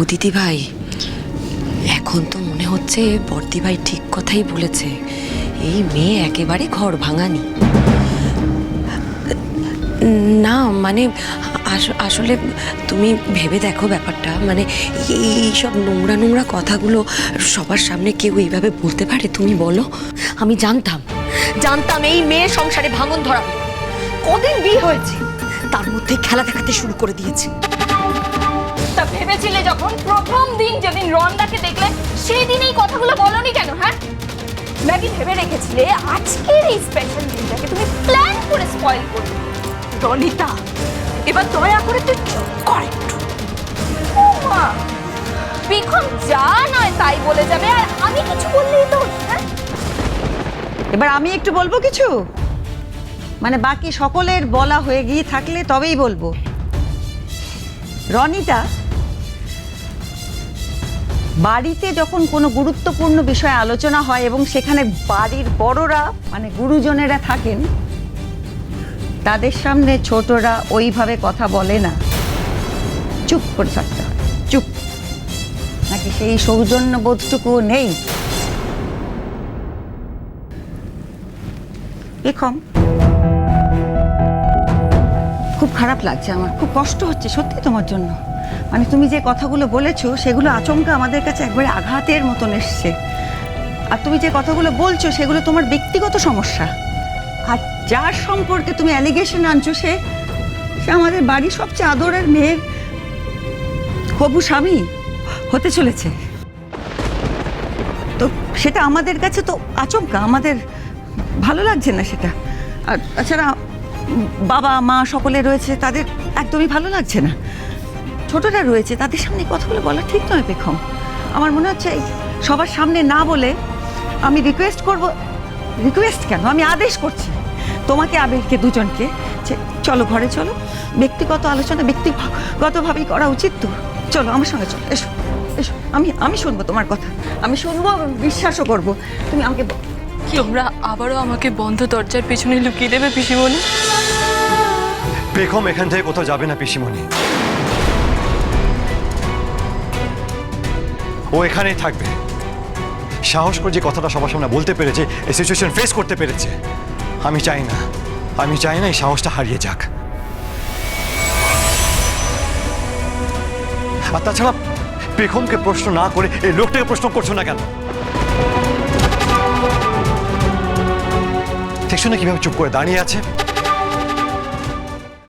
বৌদিদি ভাই এখন তো মনে হচ্ছে বর্দি ভাই ঠিক কথাই বলেছে। এই মেয়ে একেবারে ঘর ভাঙানি। না মানে আস- আসলে তুমি ভেবে দেখো ব্যাপারটা। মানে এই সব নোংরা নোংরা কথাগুলো সবার সামনে কেউ এইভাবে বলতে পারে, তুমি বলো? আমি জানতাম জানতাম এই মেয়ে সংসারে ভাঙন ধরাবে। কদিন বিয়ে হয়েছে? তার মধ্যে খেলা দেখাতে শুরু করে দিয়েছে। ভেবেছিলে যখন? প্রথম দিন যেদিন রন্দাকে দেখলে সেই দিন এই কথাগুলো বলনি কেন হ্যাঁ? নাকি ভেবে রেখেছিলে আজকের এই স্পেশাল দিনটাকে তুমি প্ল্যান করে স্পয়েল করবে? রনিতা, এবার দয়া করে তুই চুপ কর একটু। বিক্ষম যা নয় তাই বলে যাবে, আর আমি কিছু বললেই তো হ্যাঁ? এবার আমি একটু বলব কিছু? মানে বাকি সকলের বলা হয়ে গিয়ে থাকলে তবেই বলব। রনিতা বাড়িতে যখন কোনো গুরুত্বপূর্ণ বিষয়ে আলোচনা হয় এবং সেখানে বাড়ির বড়রা মানে গুরুজনেরা থাকেন, তাদের সামনে ছোটরা ওইভাবে কথা বলে না। চুপ করে থাকতে হয়, চুপ। নাকি সেই সৌজন্য বোধটুকু নেই? এরকম খুব খারাপ লাগছে আমার, খুব কষ্ট হচ্ছে সত্যি তোমার জন্য। মানে তুমি যে কথাগুলো বলেছ, সেগুলো আচমকা আমাদের কাছে একবারে আঘাতের মতন এসছে। আর তুমি যে কথাগুলো বলছো, সেগুলো তোমার ব্যক্তিগত সমস্যা। আর যার সম্পর্কে তুমি অ্যালিগেশন আনছো, সে সে আমাদের বাড়ির সবচেয়ে আদরের মেয়ের হবু স্বামী হতে চলেছে। তো সেটা আমাদের কাছে তো আচমকা, আমাদের ভালো লাগছে না সেটা। আর তাছাড়া বাবা, মা সকলে রয়েছে, তাদের একদমই ভালো লাগছে না। ছোটরা রয়েছে তাদের সামনে কথাগুলো বলা ঠিক নয় পেখম আমার মনে হচ্ছে এই সবার সামনে না বলে আমি রিকোয়েস্ট করব রিকোয়েস্ট কেন? আমি আদেশ করছি। তোমাকে আবেগকে দুজনকে যে চলো ঘরে চলো। ব্যক্তিগত আলোচনা ব্যক্তিগতভাবেই করা উচিত তো। চলো আমার সঙ্গে চলো এসো এসো। আমি আমি শুনব তোমার কথা। আমি শুনব বিশ্বাসও করব। তুমি আমাকে ব- তোমরা আবারও আমাকে বন্ধ দরজার পেছনে লুকিয়ে দেবে পিসিমণি? বেগম এখান থেকে কোথাও যাবে না পিসিমণি। ও এখানেই থাকবে। সাহস করে যে কথাটা সবার সামনে বলতে পেরেছে, এই সিচুয়েশন ফেস করতে পেরেছে, আমি চাই না। আমি চাই না এই সাহসটা হারিয়ে যাক। আর তাছাড়া বেগমকে প্রশ্ন না করে এই লোকটাকে প্রশ্ন করছ না কেন? দেখছ না কীভাবে চুপ করে দাঁড়িয়ে আছে?